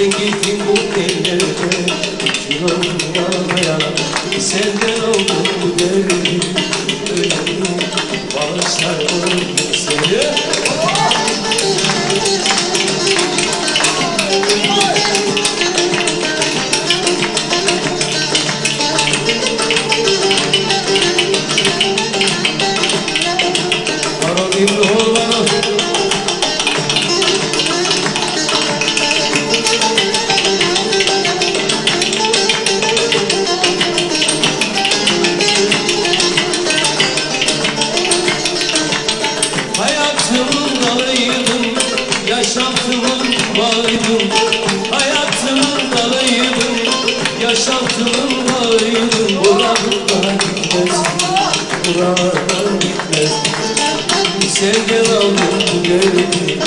Çekildim bu ellerde Yılanlamaya Senden oldum bu derdim Ölüm Bana sarılın seni. Aradım olanı Hayatımın dalıydım Yaşantımın bağıydım Buradan gitmez Buradan aldım geldi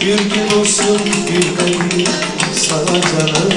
Bir gün olsun gülmeyi Sana canım